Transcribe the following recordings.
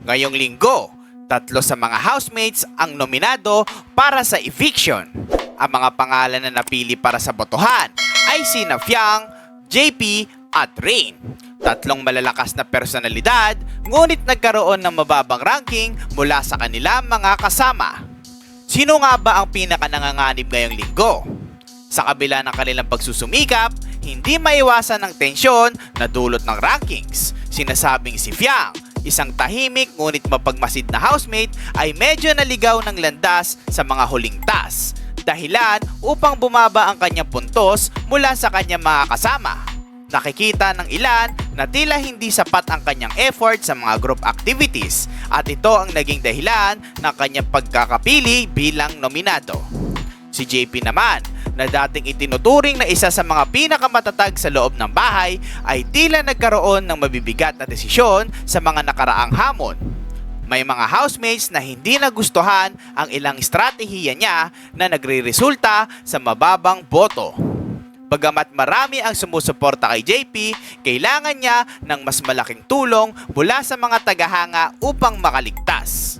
Ngayong linggo, tatlo sa mga housemates ang nominado para sa eviction. Ang mga pangalan na napili para sa botohan ay sina Fiang, JP at Rain. Tatlong malalakas na personalidad, ngunit nagkaroon ng mababang ranking mula sa kanilang mga kasama. Sino nga ba ang pinakananganganib ngayong linggo? Sa kabila ng kanilang pagsusumikap, hindi maiwasan ng tensyon na dulot ng rankings. Sinasabing si Fiang, isang tahimik ngunit mapagmasid na housemate ay medyo naligaw ng landas sa mga huling task. Dahilan upang bumaba ang kanyang puntos mula sa kanyang mga kasama. Nakikita ng ilan na tila hindi sapat ang kanyang effort sa mga group activities at ito ang naging dahilan ng kanyang pagkakapili bilang nominado. Si JP naman, na dating itinuturing na isa sa mga pinakamatatag sa loob ng bahay, ay tila nagkaroon ng mabibigat na desisyon sa mga nakaraang hamon. May mga housemates na hindi nagustuhan ang ilang estratehiya niya na nagre-resulta sa mababang boto. Bagamat marami ang sumusuporta kay JP, kailangan niya ng mas malaking tulong mula sa mga tagahanga upang makaligtas.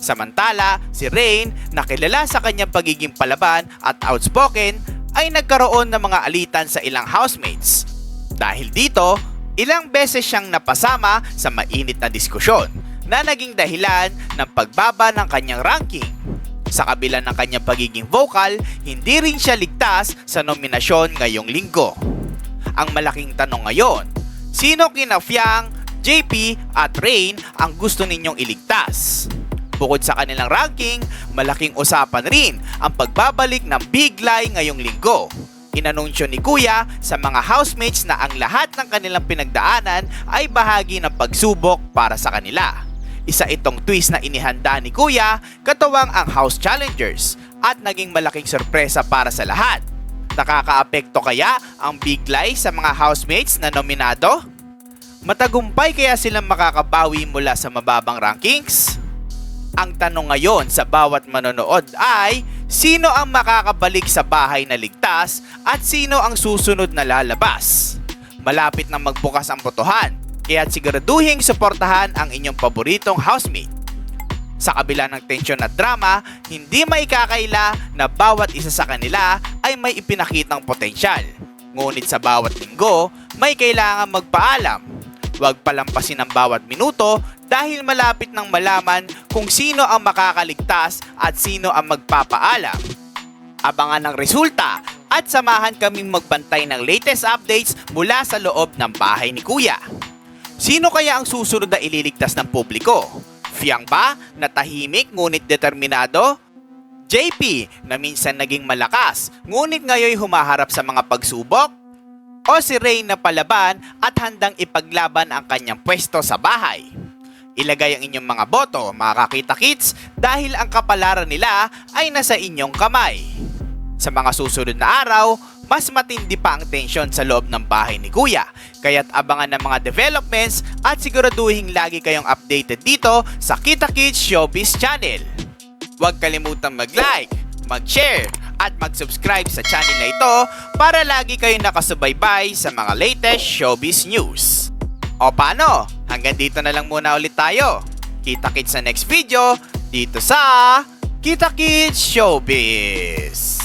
Samantala, si Rain, na kilala sa kanyang pagiging palaban at outspoken, ay nagkaroon ng mga alitan sa ilang housemates. Dahil dito, ilang beses siyang napasama sa mainit na diskusyon na naging dahilan ng pagbaba ng kanyang ranking. Sa kabila ng kanyang pagiging vocal, hindi rin siya ligtas sa nominasyon ngayong linggo. Ang malaking tanong ngayon, sino kina Fiang, JP at Rain ang gusto ninyong iligtas? Bukod sa kanilang ranking, malaking usapan rin ang pagbabalik ng Big Lie ngayong linggo. Inanunsyo ni Kuya sa mga housemates na ang lahat ng kanilang pinagdaanan ay bahagi ng pagsubok para sa kanila. Isa itong twist na inihanda ni Kuya katuwang ang House Challengers at naging malaking sorpresa para sa lahat. Nakakaapekto kaya ang Big Lie sa mga housemates na nominado? Matagumpay kaya silang makakabawi mula sa mababang rankings? Ang tanong ngayon sa bawat manonood ay, sino ang makakabalik sa bahay na ligtas at sino ang susunod na lalabas? Malapit na magbukas ang botohan, kaya siguraduhin suportahan ang inyong paboritong housemate. Sa kabila ng tensyon at drama, hindi maikakaila na bawat isa sa kanila ay may ipinakitang potensyal. Ngunit sa bawat linggo, may kailangan magpaalam. Huwag palampasin ang bawat minuto dahil malapit nang malaman kung sino ang makakaligtas at sino ang magpapaalam. Abangan ang resulta at samahan kaming magbantay ng latest updates mula sa loob ng bahay ni Kuya. Sino kaya ang susunod na ililigtas ng publiko? Fiang ba na tahimik ngunit determinado? JP na minsan naging malakas ngunit ngayon humaharap sa mga pagsubok? O si Ray na palaban at handang ipaglaban ang kanyang pwesto sa bahay? Ilagay ang inyong mga boto, mga kakita kits, dahil ang kapalaran nila ay nasa inyong kamay. Sa mga susunod na araw, mas matindi pa ang tensyon sa loob ng bahay ni Kuya. Kaya't abangan ng mga developments at siguraduhin lagi kayong updated dito sa Kita Kids Showbiz Channel. Huwag kalimutang mag-like, mag-share, at mag-subscribe sa channel na ito para lagi kayong nakasubaybay sa mga latest showbiz news. O paano? Hanggang dito na lang muna ulit tayo. Kita kits sa next video dito sa Kita Kids Showbiz.